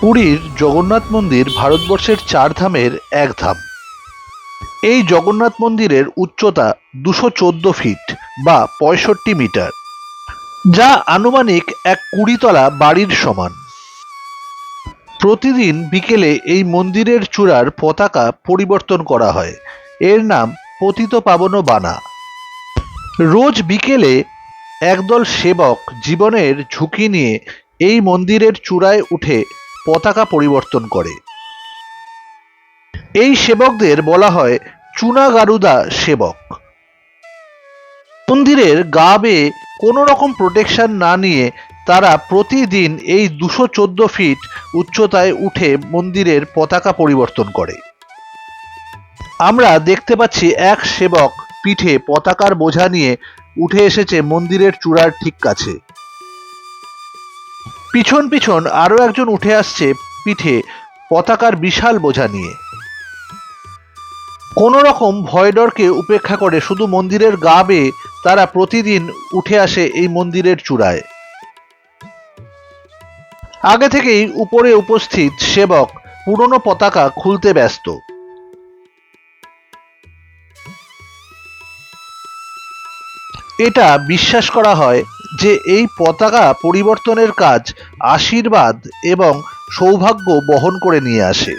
পুরীর জগন্নাথ মন্দির ভারতবর্ষের চার ধামের এক ধাম। এই জগন্নাথ মন্দিরের উচ্চতা দুশো ফিট বা পঁয়ষট্টি মিটার, যা আনুমানিক এক কুড়িতলা বাড়ির সমান। প্রতিদিন বিকেলে এই মন্দিরের চূড়ার পতাকা পরিবর্তন করা হয়। এর নাম পতিত পাবন বানা রোজ বিকেলে একদল সেবক জীবনের ঝুঁকি নিয়ে এই মন্দিরের চূড়ায় উঠে পতাকা পরিবর্তন করে। এই সেবকদের বলা হয় চুনা গারুদা সেবক। মন্দিরের গা বেয়ে কোনো রকম প্রোটেকশন না নিয়ে তারা প্রতিদিন এই দুশো চোদ্দ ফিট উচ্চতায় উঠে মন্দিরের পতাকা পরিবর্তন করে। আমরা দেখতে পাচ্ছি এক সেবক পিঠে পতাকার বোঝা নিয়ে উঠে এসেছে মন্দিরের চূড়ার ঠিক কাছে। পিছন পিছন আরও একজন উঠে আসছে পিঠে পতাকার বিশাল বোঝা নিয়ে। কোনো রকম ভয়ডরকে উপেক্ষা করে শুধু মন্দিরের গা বেয়ে তারা প্রতিদিন উঠে আসে এই মন্দিরের চূড়ায়। আগে থেকেই উপরে উপস্থিত সেবক পুরনো পতাকা খুলতে ব্যস্ত। এটা বিশ্বাস করা হয় যে এই পতাকা পরিবর্তনের কাজ, আশীর্বাদ এবং সৌভাগ্য বহন করে নিয়ে আসে।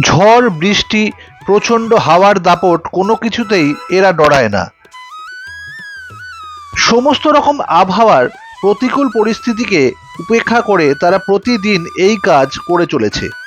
ঝড়, বৃষ্টি, প্রচণ্ড হাওয়ার দাপট কোনো কিছুতেই এরা ডরায় না। সমস্ত রকম আবহাওয়ার প্রতিকূল পরিস্থিতিকে উপেক্ষা করে তারা প্রতিদিন এই কাজ করে চলেছে।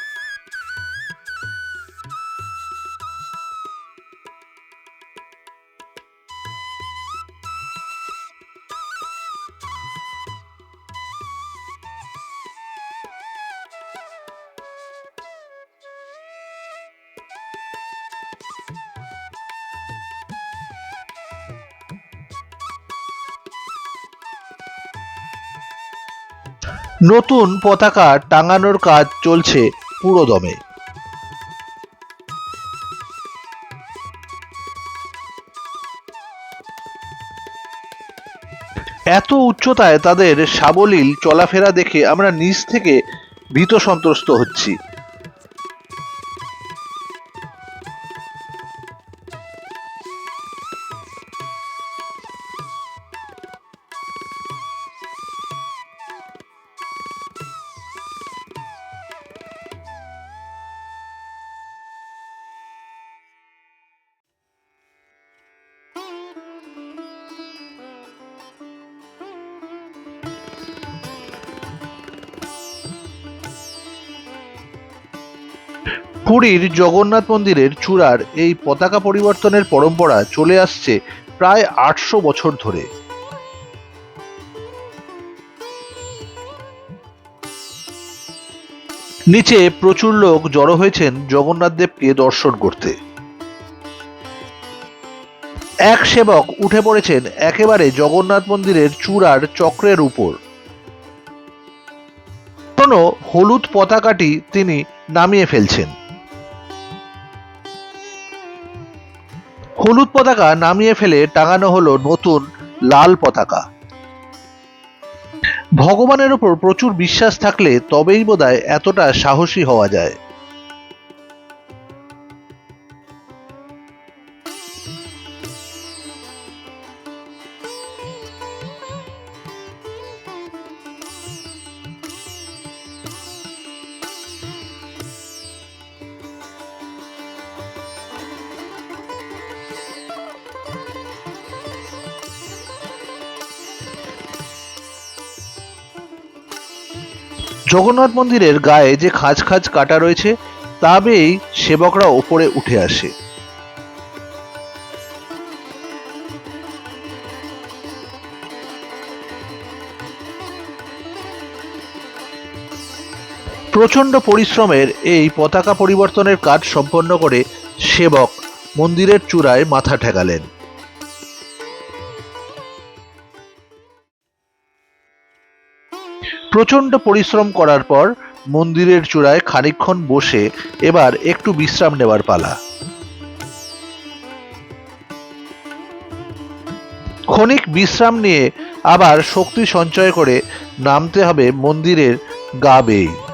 নতুন পতাকা টাঙানোর কাজ চলছে পুরোদমে। এত উচ্চতায় তাদের সাবলীল চলাফেরা দেখে আমরা নিচ থেকে ভীত সন্ত্রস্ত হচ্ছি। পুরীর জগন্নাথ মন্দিরের চূড়ার এই পতাকা পরিবর্তনের পরম্পরা চলে আসছে প্রায় আটশো বছর ধরে। নিচে প্রচুর লোক জড়ো হয়েছেন জগন্নাথ দেবকে দর্শন করতে। এক সেবক উঠে পড়েছেন একেবারে জগন্নাথ মন্দিরের চূড়ার চক্রের উপর। কোনো হলুদ পতাকাটি তিনি নামিয়ে ফেলছেন। হলুদ পতাকা নামিয়ে ফেলে টাঙানো হলো নতুন লাল পতাকা। ভগবানের উপর প্রচুর বিশ্বাস থাকলে তবেই বোধহয় এতটা সাহসী হওয়া যায়। জগন্নাথ মন্দিরের গায়ে যে খাঁজ খাঁজ কাটা রয়েছে তা বেয়েই সেবকরা ওপরে উঠে আসে। প্রচণ্ড পরিশ্রমের এই পতাকা পরিবর্তনের কাজ সম্পন্ন করে সেবক মন্দিরের চূড়ায় মাথা ঠেকালেন। প্রচণ্ড পরিশ্রম করার পর মন্দিরের চূড়ায় খানিক্ষণ বসে এবার একটু বিশ্রাম নেওয়ার পালা। ক্ষণিক বিশ্রাম নিয়ে আবার শক্তি সঞ্চয় করে নামতে হবে মন্দিরের গা বেয়ে।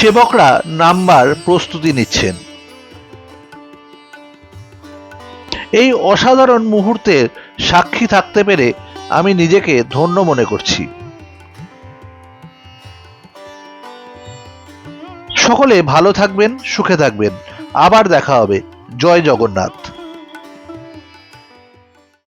সেবকরা নাম্বার প্রস্তুতি নিচ্ছেন। এই অসাধারণ মুহূর্তের সাক্ষী থাকতে পেরে আমি নিজেকে ধন্য মনে করছি। সকলে ভালো থাকবেন, সুখে থাকবেন। আবার দেখা হবে। জয় জগন্নাথ।